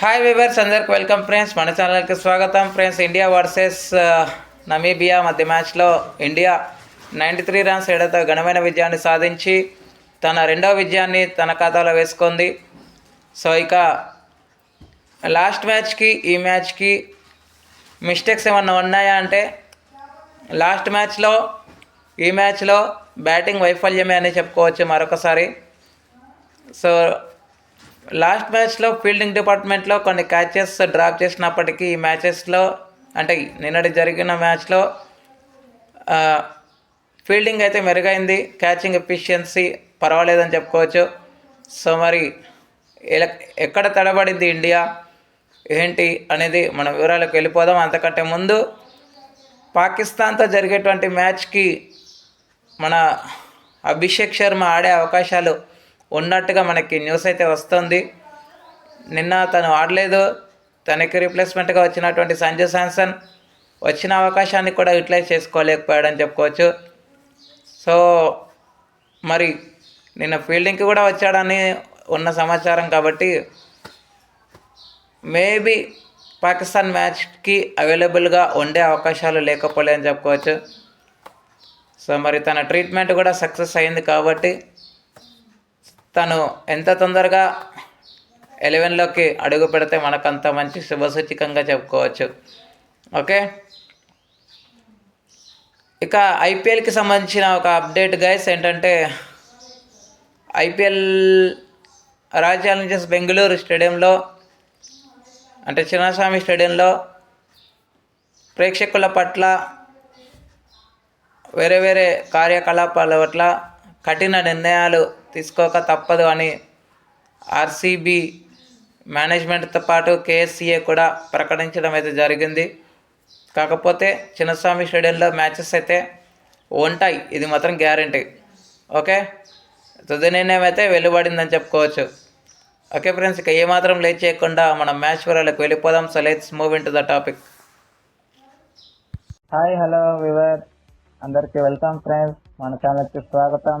Hi viewers అందరికి welcome friends మన ఛానల్కి స్వాగతం. ఫ్రెండ్స్ ఇండియా వర్సెస్ నమీబియా మధ్య మ్యాచ్లో ఇండియా నైంటీ త్రీ రన్స్ ఏడతో ఘనమైన విజయాన్ని సాధించి తన రెండవ విజయాన్ని తన ఖాతాలో వేసుకుంది. సో ఇక లాస్ట్ మ్యాచ్కి ఈ మ్యాచ్కి మిస్టేక్స్ ఏమన్నా ఉన్నాయా అంటే లాస్ట్ మ్యాచ్లో ఈ మ్యాచ్లో బ్యాటింగ్ వైఫల్యమే అని చెప్పుకోవచ్చు మరొకసారి. సో లాస్ట్ మ్యాచ్లో ఫీల్డింగ్ డిపార్ట్మెంట్లో కొన్ని క్యాచెస్ డ్రాప్ చేసినప్పటికీ ఈ మ్యాచెస్లో అంటే నిన్నటి జరిగిన మ్యాచ్లో ఫీల్డింగ్ అయితే మెరుగైంది క్యాచింగ్ ఎఫిషియన్సీ పర్వాలేదని చెప్పుకోవచ్చు. సో మరి ఎక్కడ తడబడింది ఇండియా ఏంటి అనేది మన వివరాలకు వెళ్ళిపోదాం. అంతకంటే ముందు పాకిస్తాన్తో జరిగేటువంటి మ్యాచ్కి మన అభిషేక్ శర్మ ఆడే అవకాశాలు ఉన్నట్టుగా మనకి న్యూస్ అయితే వస్తుంది. నిన్న తను ఆడలేదు. తనకి రీప్లేస్మెంట్గా వచ్చినటువంటి సంజు శాంసన్ వచ్చిన అవకాశాన్ని కూడా యూటిలైజ్ చేసుకోలేకపోయాడని చెప్పుకోవచ్చు. సో మరి నిన్న ఫీల్డింగ్కి కూడా వచ్చాడని ఉన్న సమాచారం కాబట్టి మేబీ పాకిస్తాన్ మ్యాచ్కి అవైలబుల్గా ఉండే అవకాశాలు లేకపోలేదని చెప్పుకోవచ్చు. సో మరి తన ట్రీట్మెంట్ కూడా సక్సెస్ అయింది కాబట్టి తను ఎంత తొందరగా ఎలెవెన్లోకి అడుగు పెడితే మనకు అంత మంచి శుభసూచికంగా చెప్పుకోవచ్చు. ఓకే? ఇక ఐపీఎల్కి సంబంధించిన ఒక అప్డేట్ గైస్ ఏంటంటే ఐపీఎల్ రాయల్ ఛాలెంజర్స్ బెంగళూరు స్టేడియంలో అంటే చిన్నస్వామి స్టేడియంలో ప్రేక్షకుల పట్ల వేరే వేరే కార్యకలాపాల పట్ల కఠిన నిర్ణయాలు తీసుకోక తప్పదు అని ఆర్సీబీ మేనేజ్మెంట్తో పాటు కేఎస్సీఏ కూడా ప్రకటించడం అయితే జరిగింది. కాకపోతే చిన్నస్వామి స్టేడియంలో మ్యాచెస్ అయితే ఉంటాయి. ఇది మాత్రం గ్యారంటీ. ఓకే? తుది నిర్ణయం అయితే వెలువడిందని చెప్పుకోవచ్చు. ఓకే ఫ్రెండ్స్ ఇక ఏమాత్రం లేట్ చేయకుండా మనం మ్యాచ్ వివరాలకు వెళ్ళిపోదాం. So let's move in to the topic. Hi hello viewer అందరికీ వెల్కమ్ ఫ్రెండ్స్. మన ఛానల్కి స్వాగతం.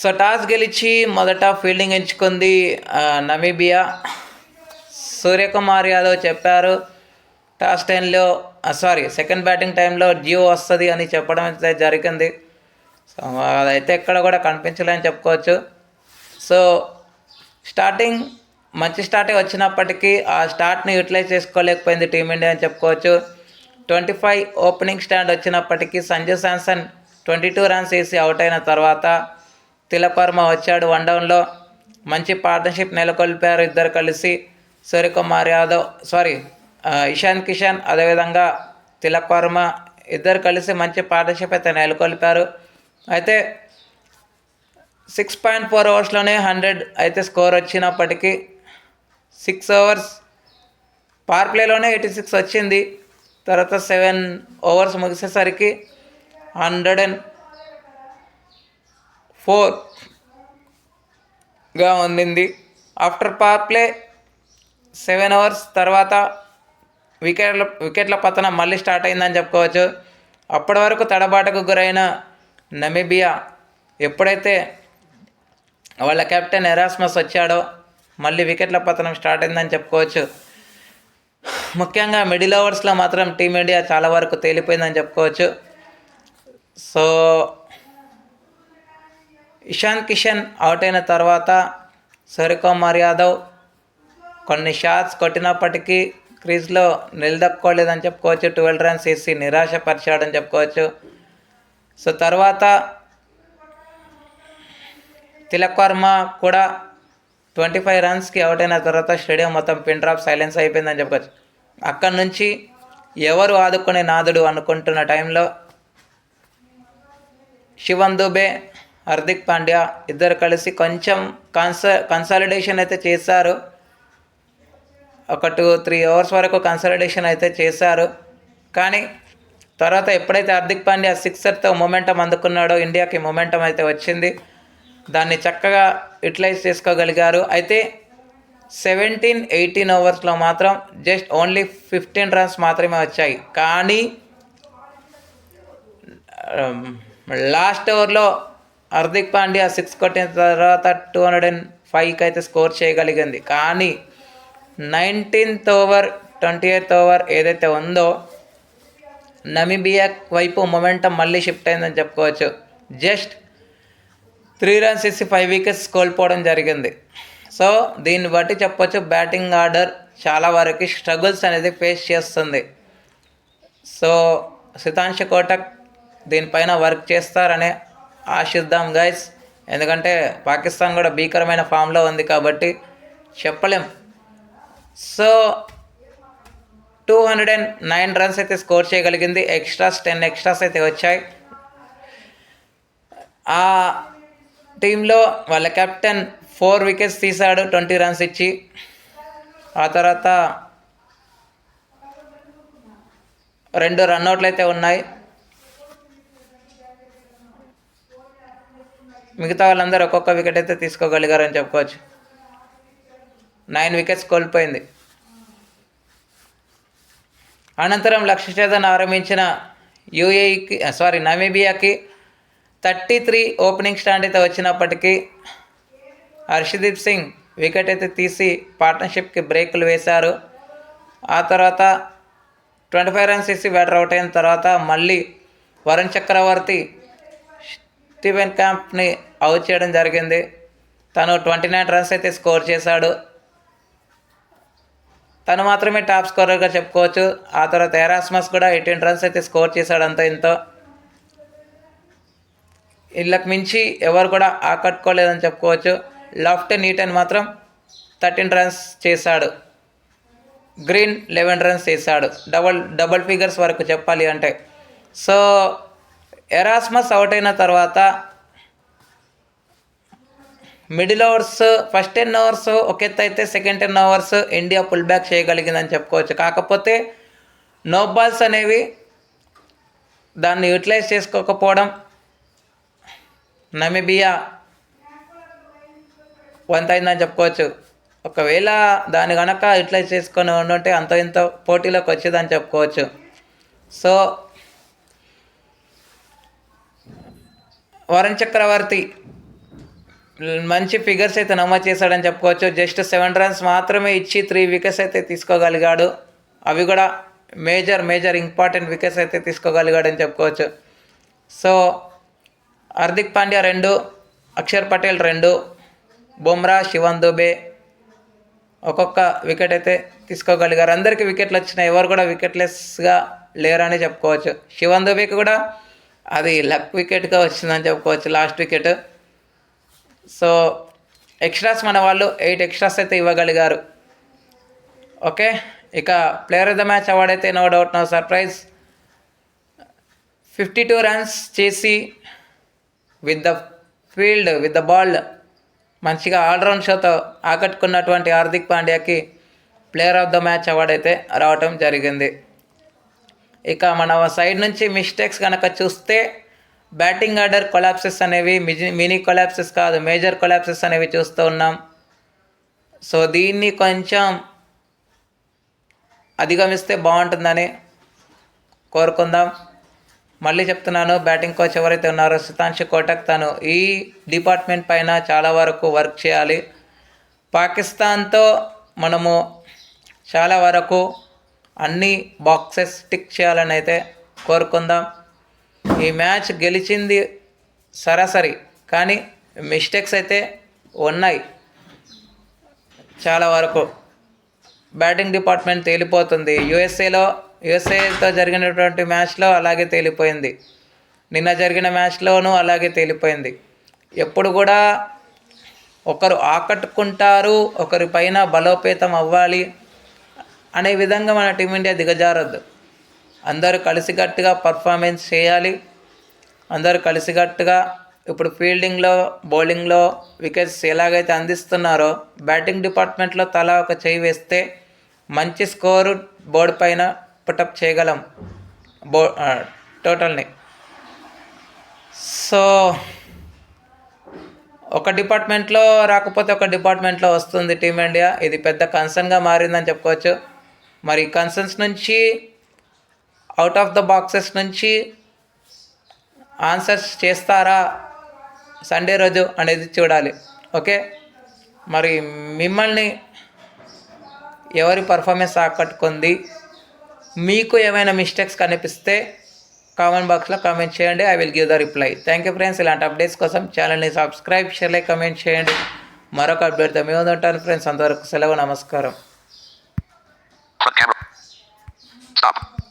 సో టాస్ గెలిచి మొదట ఫీల్డింగ్ ఎంచుకుంది నమీబియా. సూర్యకుమార్ యాదవ్ చెప్పారు టాస్ టైంలో సారీ సెకండ్ బ్యాటింగ్ టైంలో జియో వస్తుంది అని చెప్పడం అయితే జరిగింది. సో అదైతే ఎక్కడ కూడా కనిపించలేని చెప్పుకోవచ్చు. సో స్టార్టింగ్ మంచి స్టార్టే వచ్చినప్పటికీ ఆ స్టార్ట్ని యూటిలైజ్ చేసుకోలేకపోయింది టీమిండియా అని చెప్పుకోవచ్చు. ట్వంటీ ఫైవ్ ఓపెనింగ్ స్టాండ్ వచ్చినప్పటికీ Sanju Samson twenty two runs వేసి అవుట్ అయిన తర్వాత తిలకర్మ వచ్చాడు వన్ డౌన్లో మంచి పార్ట్నర్షిప్ నెలకొల్పారు ఇద్దరు కలిసి. సూర్యకుమార్ యాదవ్ సారీ ఇషాన్ కిషన్ అదేవిధంగా తిలక్ వర్మ ఇద్దరు కలిసి మంచి పార్ట్నర్షిప్ అయితే నెలకొల్పారు. అయితే సిక్స్ పాయింట్ ఫోర్ అవర్స్లోనే హండ్రెడ్ అయితే స్కోర్ వచ్చినప్పటికీ సిక్స్ అవర్స్ పవర్ ప్లేలోనే ఎయిటీ సిక్స్ వచ్చింది. తర్వాత సెవెన్ ఓవర్స్ ముగిసేసరికి హండ్రెడ్ అండ్ ఫోర్గా ఉండింది. After power play seven overs తర్వాత వికెట్ల వికెట్ల పతనం మళ్ళీ స్టార్ట్ అయిందని చెప్పుకోవచ్చు. అప్పటి వరకు తడబాటకు గురైన నమీబియా ఎప్పుడైతే వాళ్ళ కెప్టెన్ ఎరాస్మస్ వచ్చాడో మళ్ళీ వికెట్ల పతనం స్టార్ట్ అయిందని చెప్పుకోవచ్చు. ముఖ్యంగా మిడిల్ ఓవర్స్లో మాత్రం టీమిండియా చాలా వరకు తేలిపోయిందని చెప్పుకోవచ్చు. సో ఇషాన్ కిషన్ అవుట్ అయిన తర్వాత సూర్యకుమార్ యాదవ్ కొన్ని షాట్స్ కొట్టినప్పటికీ క్రీజ్లో నిలదొక్కోలేదని చెప్పుకోవచ్చు. ట్వెల్వ్ రన్స్ వేసి నిరాశపరిచాడని చెప్పుకోవచ్చు. సో తర్వాత తిలక్ వర్మ కూడా ట్వంటీ ఫైవ్ రన్స్కి అవుట్ అయిన తర్వాత స్టేడియం మొత్తం పిన్ డ్రాప్ సైలెన్స్ అయిపోయిందని చెప్పుకోవచ్చు. అక్కడి నుంచి ఎవరు ఆదుకునే నాదుడు అనుకుంటున్న టైంలో శివన్ దుబే హార్దిక్ పాండ్యా ఇద్దరు కలిసి కొంచెం కన్స కన్సాలిడేషన్ అయితే చేశారు. ఒక టూ త్రీ అవర్స్ వరకు కన్సల్టేషన్ అయితే చేశారు. కానీ తర్వాత ఎప్పుడైతే హార్దిక్ పాండ్యా సిక్సర్తో మొమెంటం అందుకున్నాడో ఇండియాకి మొమెంటం అయితే వచ్చింది. దాన్ని చక్కగా యూటిలైజ్ చేసుకోగలిగారు. అయితే సెవెంటీన్ ఎయిటీన్ ఓవర్స్లో మాత్రం జస్ట్ ఓన్లీ ఫిఫ్టీన్ రన్స్ మాత్రమే వచ్చాయి. కానీ um, లాస్ట్ ఓవర్లో హార్దిక్ పాండ్యా సిక్స్ కొట్టిన తర్వాత టూ హండ్రెడ్ అండ్ ఫైవ్కి అయితే స్కోర్ చేయగలిగింది. కానీ nineteenth over twenty eighth over ఏదైతే ఉందో నమీబియా వైపు మొమెంటం మళ్ళీ షిఫ్ట్ అయిందని చెప్పుకోవచ్చు. జస్ట్ త్రీ రన్స్ ఇచ్చి ఫైవ్ వికెట్స్ కోల్పోవడం జరిగింది. సో దీన్ని బట్టి చెప్పొచ్చు బ్యాటింగ్ ఆర్డర్ చాలా వరకు స్ట్రగుల్స్ అనేది ఫేస్ చేస్తుంది. సో సితాంశ కోటక్ దీనిపైన వర్క్ చేస్తారనే ఆశిద్దాం గైస్ ఎందుకంటే పాకిస్తాన్ కూడా భీకరమైన ఫామ్లో ఉంది కాబట్టి చెప్పలేం. So two hundred and nine runs అయితే స్కోర్ చేయగలిగింది. ఎక్స్ట్రాస్ టెన్ ఎక్స్ట్రాస్ అయితే వచ్చాయి. ఆ టీంలో వాళ్ళ కెప్టెన్ ఫోర్ వికెట్స్ తీశాడు ట్వంటీ రన్స్ ఇచ్చి. ఆ తర్వాత రెండు రన్అట్లు అయితే ఉన్నాయి. మిగతా వాళ్ళందరూ ఒక్కొక్క వికెట్ అయితే తీసుకోగలిగారని చెప్పుకోవచ్చు. నైన్ వికెట్స్ కోల్పోయింది. అనంతరం లక్ష్య ఆరంభించిన యూఏఈకి సారీ నమీబియాకి థర్టీ త్రీ ఓపెనింగ్ స్టాండ్ అయితే వచ్చినప్పటికీ హర్షదీప్ సింగ్ వికెట్ అయితే తీసి పార్ట్నర్షిప్కి బ్రేకులు వేశారు. ఆ తర్వాత ట్వంటీ ఫైవ్ రన్స్ తీసి బ్యాటర్ అవుట్ అయిన తర్వాత మళ్ళీ వరుణ్ చక్రవర్తి స్టీవెన్ క్యాంప్ని అవుట్ చేయడం జరిగింది. తను ట్వంటీ నైన్ రన్స్ అయితే స్కోర్ చేశాడు. తను మాత్రమే టాప్ స్కోరర్గా చెప్పుకోవచ్చు. ఆ తర్వాత ఎరాస్మస్ కూడా ఎయిటీన్ రన్స్ అయితే స్కోర్ చేశాడు అంత ఇంతో. వీళ్ళకి మించి ఎవరు కూడా ఆకట్టుకోలేదని చెప్పుకోవచ్చు. లెఫ్ట్ నీటన్ మాత్రం థర్టీన్ రన్స్ చేశాడు. గ్రీన్ లెవెన్ రన్స్ చేశాడు. డబల్ డబల్ ఫిగర్స్ వరకు చెప్పాలి అంటే. సో ఎరాస్మస్ అవుట్ అయిన తర్వాత middle overs first ten overs ఒక ఎత్తు అయితే second ten overs India pull back చేయగలిగిందని చెప్పుకోవచ్చు. కాకపోతే నో బాల్స్ అనేవి దాన్ని యూటిలైజ్ చేసుకోకపోవడం నమిబియా వంత అయిందని చెప్పుకోవచ్చు. ఒకవేళ దాన్ని కనుక యూటిలైజ్ చేసుకొని ఉండుంటే అంత ఇంత పోటీలోకి వచ్చేదని చెప్పుకోవచ్చు. సో వరుణ్ చక్రవర్తి మంచి ఫిగర్స్ అయితే నమోదు చేశాడని చెప్పుకోవచ్చు. జస్ట్ సెవెన్ రన్స్ మాత్రమే ఇచ్చి త్రీ వికెట్స్ అయితే తీసుకోగలిగాడు. అవి కూడా మేజర్ మేజర్ ఇంపార్టెంట్ వికెట్స్ అయితే తీసుకోగలిగాడని చెప్పుకోవచ్చు. సో హార్దిక్ పాండ్యా రెండు అక్షర్ పటేల్ రెండు బుమ్రా శివన్ దుబే ఒక్కొక్క వికెట్ అయితే తీసుకోగలిగారు. అందరికీ వికెట్లు వచ్చినాయి. ఎవరు కూడా వికెట్లెస్గా లేరని చెప్పుకోవచ్చు. శివన్ దుబేకి కూడా అది లక్ వికెట్గా వచ్చిందని చెప్పుకోవచ్చు లాస్ట్ వికెట్. సో ఎక్స్ట్రాస్ మన వాళ్ళు ఎయిట్ ఎక్స్ట్రాస్ అయితే ఇవ్వగలిగారు. ఓకే? ఇక player of the match award అయితే no doubt no surprise. Fifty two runs చేసి with the field with the ball మంచిగా ఆల్రౌండ్ షోతో ఆకట్టుకున్నటువంటి Hardik పాండ్యాకి player of the match award అయితే రావటం జరిగింది. ఇక మన సైడ్ నుంచి మిస్టేక్స్ కనుక చూస్తే బ్యాటింగ్ ఆర్డర్ కొలాప్సెస్ అనేవి మిజి మినీ కొలాప్సెస్ కాదు మేజర్ కొలాప్సెస్ అనేవి చూస్తూ ఉన్నాం. సో దీన్ని కొంచెం అధిగమిస్తే బాగుంటుందని కోరుకుందాం. మళ్ళీ చెప్తున్నాను బ్యాటింగ్ కోచ్ ఎవరైతే ఉన్నారో సితాంశు కోటక్ తను ఈ డిపార్ట్మెంట్ పైన చాలా వరకు వర్క్ చేయాలి. పాకిస్తాన్తో మనము చాలా వరకు అన్ని బాక్సెస్ టిక్ చేయాలని అయితే కోరుకుందాం. ఈ మ్యాచ్ గెలిచింది సరాసరి కానీ మిస్టేక్స్ అయితే ఉన్నాయి. చాలా వరకు బ్యాటింగ్ డిపార్ట్మెంట్ తేలిపోతుంది. యుఎస్ఏలో యుఎస్ఏతో జరిగినటువంటి మ్యాచ్లో అలాగే తేలిపోయింది. నిన్న జరిగిన మ్యాచ్లోనూ అలాగే తేలిపోయింది. ఎప్పుడు కూడా ఒకరు ఆకట్టుకుంటారు ఒకరి పైన బలోపేతం అవ్వాలి. అనే విధంగా మన టీమిండియా దిగజారద్దు. అందరూ కలిసికట్టుగా పర్ఫార్మెన్స్ చేయాలి. అందరూ కలిసికట్టుగా ఇప్పుడు ఫీల్డింగ్లో బౌలింగ్లో వికెట్స్ ఎలాగైతే అందిస్తున్నారో బ్యాటింగ్ డిపార్ట్మెంట్లో తలా ఒక చేయి వేస్తే మంచి స్కోరు బోర్డు పైన పుటప్ చేయగలం బో టోటల్ని సో ఒక డిపార్ట్మెంట్లో రాకపోతే ఒక డిపార్ట్మెంట్లో వస్తుంది టీమిండియా ఇది పెద్ద కన్సర్న్గా మారిందని చెప్పుకోవచ్చు. మరి కన్సర్న్స్ నుంచి అవుట్ ఆఫ్ ద బాక్సెస్ నుంచి ఆన్సర్స్ చేస్తారా సండే రోజు అనేది చూడాలి. ఓకే మరి మిమ్మల్ని ఎవరి పర్ఫార్మెన్స్ ఆకట్టుకుంది? మీకు ఏమైనా మిస్టేక్స్ కనిపిస్తే కామెంట్ బాక్స్లో కామెంట్ చేయండి. I will give the reply thank you friends ఇలాంటి అప్డేట్స్ కోసం ఛానల్ని సబ్స్క్రైబ్ షేర్ లైక్ కమెంట్ చేయండి. మరొక అప్డేట్తో మేము ఉంటాను ఫ్రెండ్స్ అంతవరకు సెలవు నమస్కారం. stop.